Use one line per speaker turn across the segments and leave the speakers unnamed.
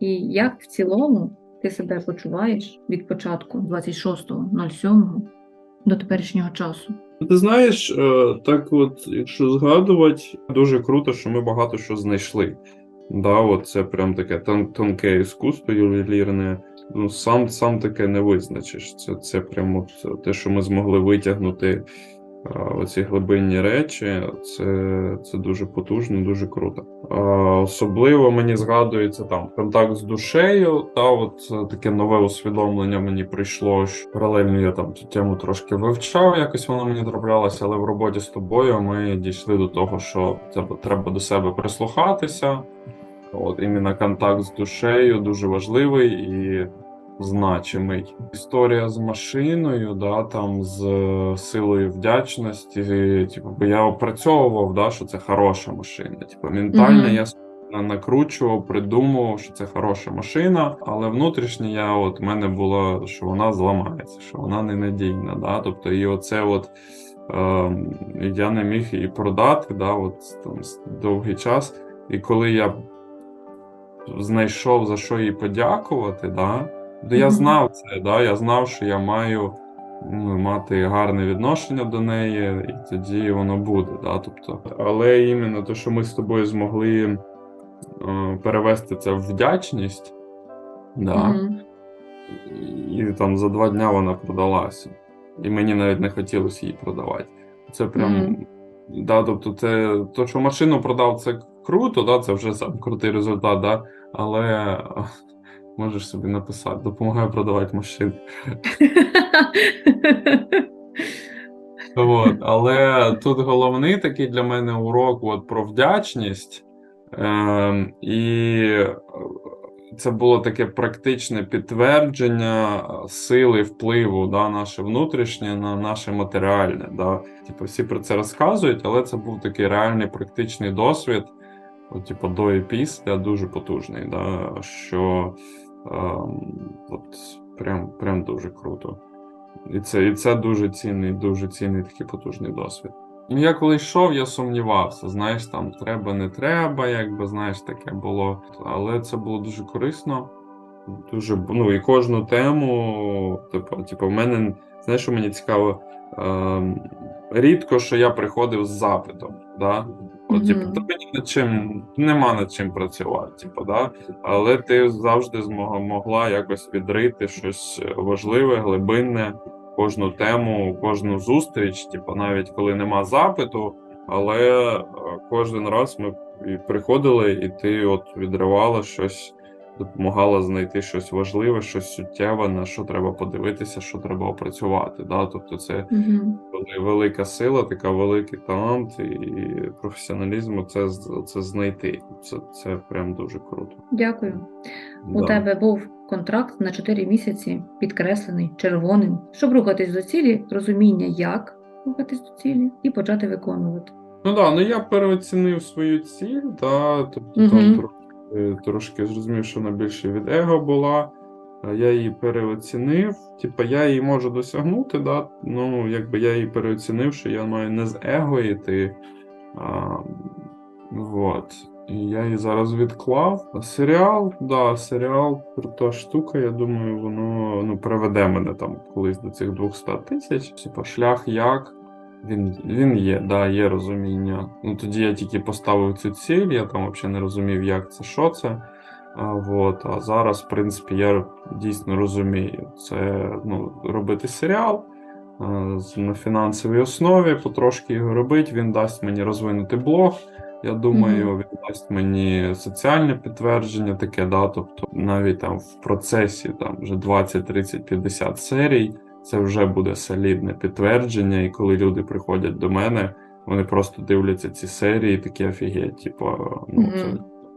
І як в цілому ти себе почуваєш від початку 26.07 до теперішнього часу?
Ти знаєш, е, так от, якщо згадувати, дуже круто, що ми багато що знайшли. Да, от це прям таке тон, тонке іскусство ювелірне. Ну, сам, сам таке не визначиш. Це, це прям от те, що ми змогли витягнути оці глибинні речі, це, це дуже потужно, дуже круто. Особливо мені згадується там контакт з душею. Та от е, таке нове усвідомлення мені прийшло. що Паралельно я там цю тему трошки вивчав, якось воно мені траплялося, але в роботі з тобою ми дійшли до того, що треба до себе прислухатися. От іменно контакт з душею дуже важливий і значимий. Історія з машиною, да, там з е, силою вдячності. Типу, бо я опрацьовував, да, що це хороша машина. Типу, ментально
Мгм.
я накручував, придумував, що це хороша машина, але внутрішнє я от в мене було, що вона зламається, що вона ненадійна. Да? Тобто, і оце от. Е, я не міг її продати, да, от там довгий час. І коли я знайшов за що їй подякувати, да, я знав це, да, я знав, що я маю ну, мати гарне відношення до неї, і тоді воно буде. Да, тобто. Але іменно те, що ми з тобою змогли е, перевести це в вдячність, да, і там за два дня вона продалася. І мені навіть не хотілося її продавати. Це прям. Да, тобто, це то, що машину продав, це круто, да, це вже сам крутий результат, да, але можеш собі написати, допомагаю продавати машини. От, але тут головний такий для мене урок от, про вдячність. Ем, і е, це було таке практичне підтвердження сили впливу да, наше внутрішнє на наше матеріальне. Да. Типу, всі про це розказують, але це був такий реальний практичний досвід, от, типу, до і після дуже потужний. Да, що от, прям, прям дуже круто. І це, і це дуже цінний, дуже цінний такий потужний досвід. Ну, Я коли йшов, я сумнівався, знаєш, там треба, не треба, якби знаєш, таке було. Але це було дуже корисно. Дуже, ну і кожну тему, типу, типу, в мене, знаєш, що мені цікаво, ем, рідко, що я приходив з запитом. Да? От, типу, тобі над чим нема над чим працювати, типу, да? але ти завжди змогла могла якось відрити щось важливе, глибинне, кожну тему, кожну зустріч, типу, навіть коли нема запиту, але е, кожен раз ми приходили, і ти от відривала щось, допомагала знайти щось важливе, щось суттєве, на що треба подивитися, що треба опрацювати. Да? Тобто це вели- велика сила, така великий талант і професіоналізм це, це знайти. Це, це прям дуже круто.
Дякую. У тебе був контракт на 4 місяці, підкреслений червоним, щоб рухатись до цілі, розуміння, як рухатись до цілі, і почати виконувати.
Ну да, ну я переоцінив свою ціль, да, тобто
Мгм.
там трошки, трошки зрозумів, що вона більше від его була. Я її переоцінив. Типа я її можу досягнути, да. Ну, якби я її переоцінив, що я маю не з его йти. А, вот. І я її зараз відклав. Серіал, да, серіал, крута штука. Я думаю, воно ну, приведе мене там колись до цих 200 тисяч. Типа шлях як. Він, він є, да, є розуміння. Ну тоді я тільки поставив цю ціль, я там взагалі не розумів, як це, що це. А, вот, а зараз, в принципі, я дійсно розумію. Це ну, робити серіал а, на фінансовій основі, потрошки його робити. Він дасть мені розвинути блог. Я думаю,
Мгм.
він дасть мені соціальне підтвердження, таке, да, тобто навіть там в процесі там вже 20, 30, 50 серій, це вже буде солідне підтвердження. І коли люди приходять до мене, вони просто дивляться ці серії, і такі офігеть, типу, ну це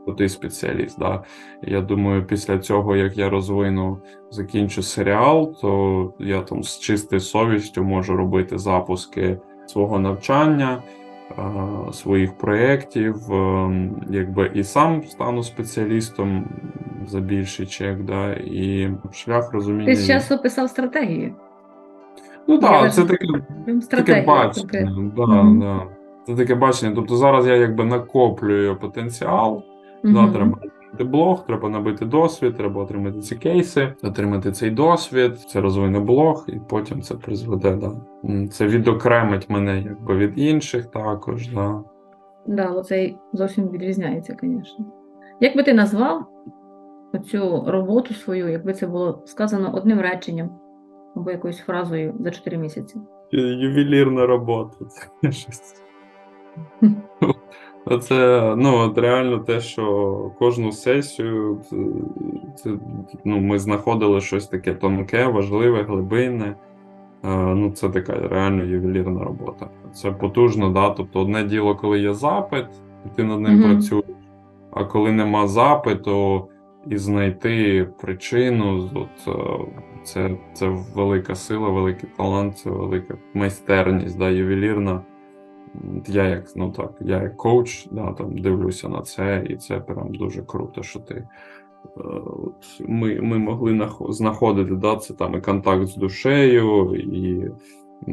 крутий спеціаліст. Да. Я думаю, після цього, як я розвину, закінчу серіал, то я там з чистою совістю можу робити запуски свого навчання, своїх проєктів, е, якби і сам стану спеціалістом за більший чек, да, і шлях розуміння.
Ти зараз описав стратегію.
Ну так, це таке Таке бачення, да,
Мгм.
да. Це таке бачення. Тобто зараз я якби накоплюю потенціал, да,
Мгм.
треба Де блог, треба набити досвід, треба отримати ці кейси, отримати цей досвід, це розвине блог, і потім це призведе. Да. Це відокремить мене якби від інших також. Да.
Да, оцей зовсім відрізняється, звісно. Як би ти назвав цю роботу свою, якби це було сказано одним реченням або якоюсь фразою за 4 місяці?
Ювелірна робота. Це щось. Оце ну, от реально те, що кожну сесію це, це, ну, ми знаходили щось таке тонке, важливе, глибинне. Ну, це така реально ювелірна робота. Це потужно, да. Тобто, одне діло, коли є запит, і ти над ним
Мгм.
працюєш, а коли нема запиту, і знайти причину, от, е, це, це велика сила, великий талант, це велика майстерність, да, ювелірна. Я як, ну так, я як коуч, да, там дивлюся на це, і це прям дуже круто, що ти. е, От, ми, ми могли знаходити, да, це там і контакт з душею, і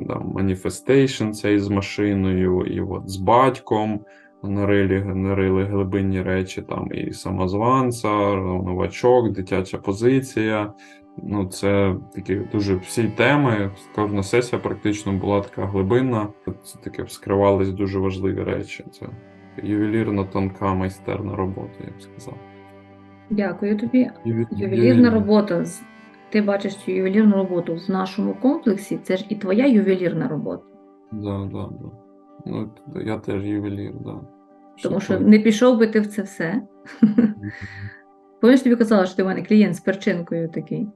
там, маніфестейшн цей з машиною, і от з батьком нарили, нарили глибинні речі, там і самозванця, новачок, дитяча позиція. Ну, це такі дуже всі теми. Кожна сесія практично була така глибинна. Це таке вскривались дуже важливі речі. Це ювелірно тонка майстерна робота, я б сказав.
Дякую тобі.
Юве-
Ювелірна робота. Ти бачиш цю ювелірну роботу в нашому комплексі, це ж і твоя ювелірна робота.
Да, да, да. Ну, я теж ювелір, да.
Тому що не пішов би ти в це все. Пам'ятаєш, тобі казала, що ти в мене клієнт з перчинкою такий.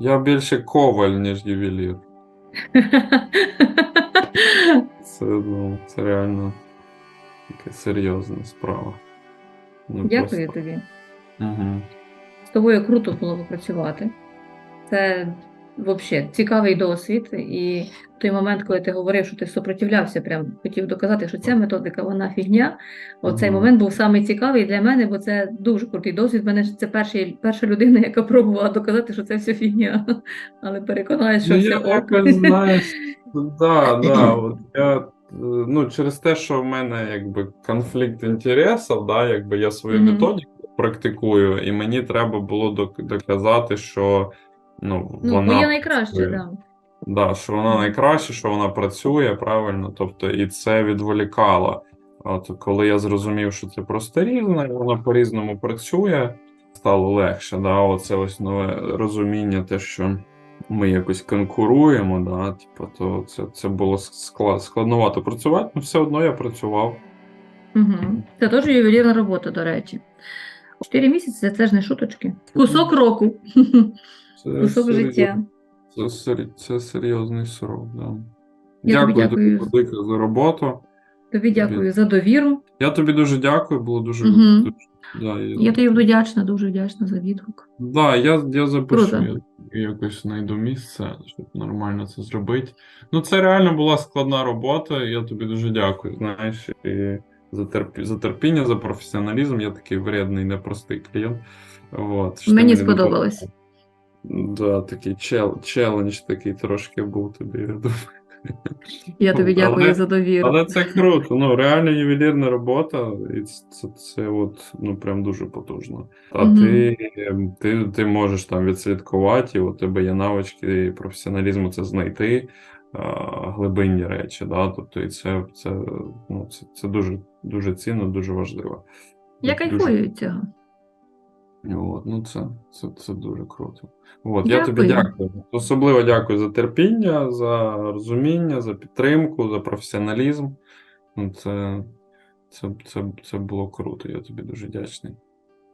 Я більше коваль, ніж ювелір. Це, ну, це реально така серйозна справа. Ну,
Дякую тобі.
Угу.
З тобою круто було попрацювати. Це взагалі цікавий досвід. І в той момент, коли ти говорив, що ти сопротивлявся, прям хотів доказати, що ця методика вона фігня. Оцей
Мгм.
момент був самий цікавий для мене, бо це дуже крутий досвід. Мене ж це перший, перша людина, яка пробувала доказати, що це все фігня. Але переконаюсь, що
Ну,
все ок.
да, да, от я, е, ну, через те, що в мене якби конфлікт інтересів, да, якби я свою
Мгм.
методику практикую, і мені треба було доказати, що ну,
Ну,
вона
є найкраще,
працює.
да.
Да, що вона найкраще, що вона працює правильно, тобто і це відволікало. От коли я зрозумів, що це просто різне, і воно по-різному працює, стало легше. Да? Оце ось нове розуміння, те, що ми якось конкуруємо, да? типу, то це, це було склад, складновато працювати, але все одно я працював.
Угу. Це теж ювелірна робота, до речі. Чотири місяці це ж не шуточки. Кусок року.
Це,
Кусок
серйоз-
життя.
Це, сер- це серйозний срок. Да.
Я тобі
дякую тобі
дякую.
велике за роботу.
Тобі дякую за довіру.
Я тобі дуже дякую, було дуже,
Мгм.
дуже да, і-
Я тобі вдячна, дуже вдячна за відгук.
Да, я, я запишу,
Круто.
я якось знайду місце, щоб нормально це зробити. Ну, це реально була складна робота, я тобі дуже дякую. Знаєш, і за, терпі, за терпіння, за професіоналізм. Я такий вредний, непростий клієнт.
Мені
мені
сподобалось.
Да, такий чел, челендж такий трошки був тобі, я думаю.
Я тобі
Але-
дякую за довіру.
Але це круто. Ну, реально ювелірна робота, і це, це от, ну, прям дуже потужно. А
Мгм.
ти, ти, ти можеш там відслідкувати, і у тебе є навички професіоналізму це знайти а, глибинні речі. Да? Тобто, і це, це, ну, це, це дуже, дуже цінно, дуже важливо.
Я кайфую від цього.
От, ну це, це, це дуже круто. От, я тобі
Дякую.
Особливо дякую за терпіння, за розуміння, за підтримку, за професіоналізм. Ну, це, це, це, це було круто, я тобі дуже вдячний.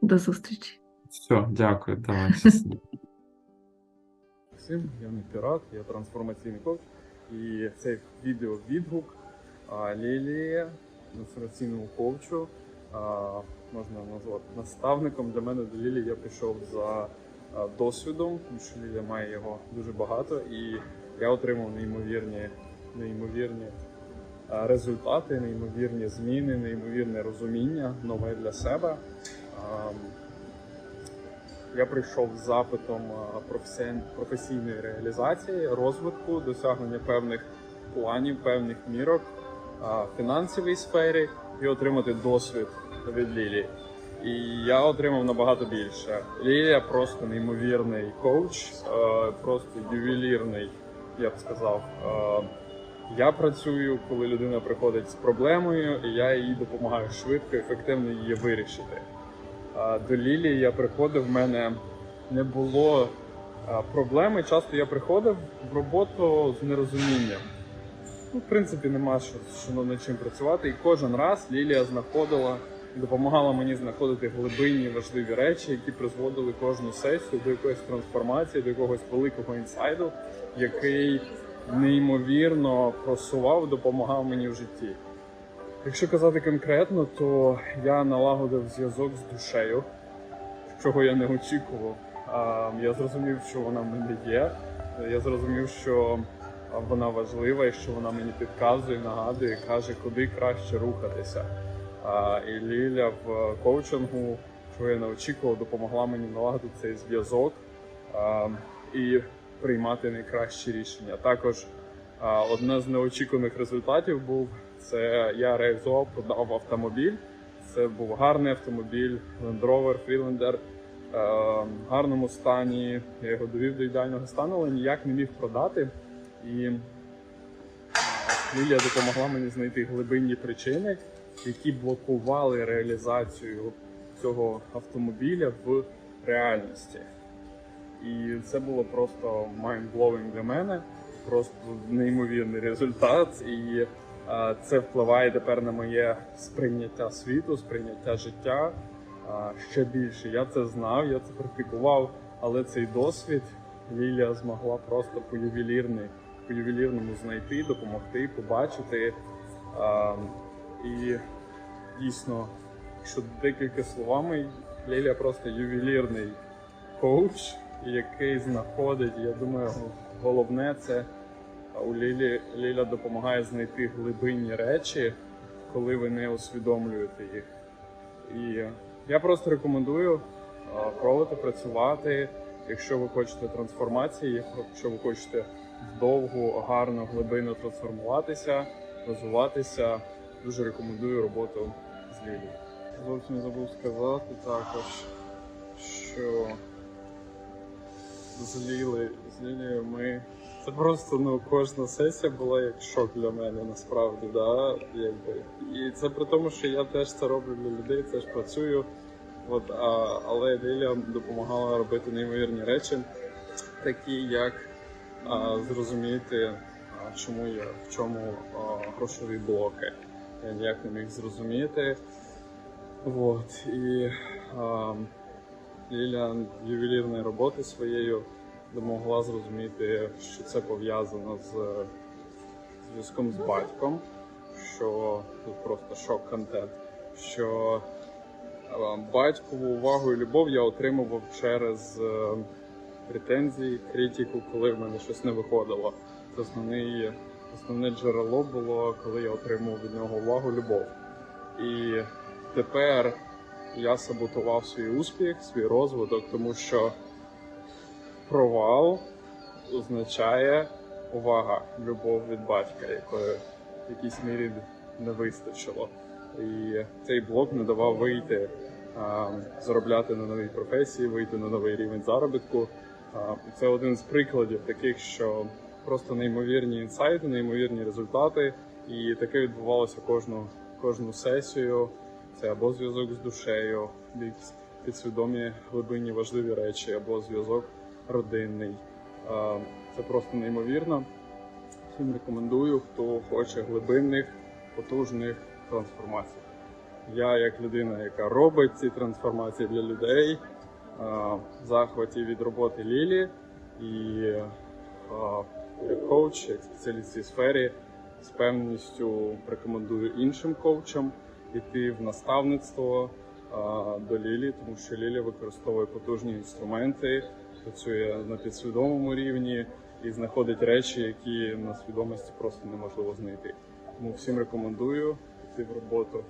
До зустрічі.
Все, дякую, давай.
Максим, я не пірат, я трансформаційний коуч. І цей відео відгук Лілії, трансформаційному коучу, а, можна назвати наставником. Для мене до Лілії я прийшов за досвідом, тому що Лілія має його дуже багато, і я отримав неймовірні, неймовірні результати, неймовірні зміни, неймовірне розуміння нове для себе. Я прийшов з запитом а, професійної реалізації, розвитку, досягнення певних планів, певних мірок в фінансовій сфері і отримати досвід від Лілії. І я отримав набагато більше. Лілія просто неймовірний коуч, е, просто ювелірний, я б сказав. Е, Я працюю, коли людина приходить з проблемою, і я їй допомагаю швидко, ефективно її вирішити. До Лілії я приходив, в мене не було проблеми. Часто я приходив в роботу з нерозумінням. Ну, в принципі, нема що, що над чим працювати. І кожен раз Лілія знаходила допомагала мені знаходити глибинні важливі речі, які призводили кожну сесію до якоїсь трансформації, до якогось великого інсайду, який неймовірно просував, допомагав мені в житті. Якщо казати конкретно, то я налагодив зв'язок з душею, чого я не очікував. Я зрозумів, що вона в мене є. Я зрозумів, що вона важлива і що вона мені підказує, нагадує, каже, куди краще рухатися. І Ліля в коучингу, чого я не очікував, допомогла мені налагодити цей зв'язок і приймати найкращі рішення. Також одне з неочікуваних результатів був це я реалізував, продав автомобіль. Це був гарний автомобіль, Land Rover, Freelander, в гарному стані. Я його довів до ідеального стану, але ніяк не міг продати. І Лілія допомогла мені знайти глибинні причини, які блокували реалізацію цього автомобіля в реальності. І це було просто mind-blowing для мене, просто неймовірний результат. І а, це впливає тепер на моє сприйняття світу, сприйняття життя а, ще більше. Я це знав, я це практикував, але цей досвід Лілія змогла просто по ювелірному знайти, допомогти, побачити. А, і дійсно, якщо декілька словами, Лілія просто ювелірний коуч, який знаходить, я думаю, головне це у Лілі Ліля допомагає знайти глибинні речі, коли ви не усвідомлюєте їх. І я просто рекомендую пробувати працювати, якщо ви хочете трансформації, якщо ви хочете довгу, гарну глибину трансформуватися, розвиватися. Дуже рекомендую роботу з Лілією. Зовсім забув сказати також, що з з Лілією ми. Це просто ну кожна сесія була як шок для мене насправді, да, якби. І це при тому, що я теж це роблю для людей, теж працюю. От, а, але Лілія допомагала робити неймовірні речі, такі як а, зрозуміти, а, чому є, в чому а, грошові блоки. Я ніяк не міг зрозуміти. От, і а, Ліля ювелірної роботи своєю допомогла зрозуміти, що це пов'язано з зв'язком з батьком, що тут просто шок-контент, що е, батькову увагу і любов я отримував через е, претензії, критику, коли в мене щось не виходило. Це основний, основне джерело було, коли я отримував від нього увагу, любов. І тепер я саботував свій успіх, свій розвиток, тому що провал означає увага, любов від батька, якої в якійсь мірі не вистачило. І цей блок не давав вийти, а, заробляти на новій професії, вийти на новий рівень заробітку. А, Це один з прикладів таких, що просто неймовірні інсайти, неймовірні результати. І таке відбувалося кожну, кожну сесію. Це або зв'язок з душею, підсвідомі глибинні важливі речі, або зв'язок родинний. Це просто неймовірно. Всім рекомендую, хто хоче глибинних, потужних трансформацій. Я, як людина, яка робить ці трансформації для людей, захваті від роботи Лілі і як коуч, як спеціаліст цій сфері, з певністю рекомендую іншим коучам йти в наставництво до Лілі, тому що Лілі використовує потужні інструменти, працює на підсвідомому рівні і знаходить речі, які на свідомості просто неможливо знайти. Тому всім рекомендую йти в роботу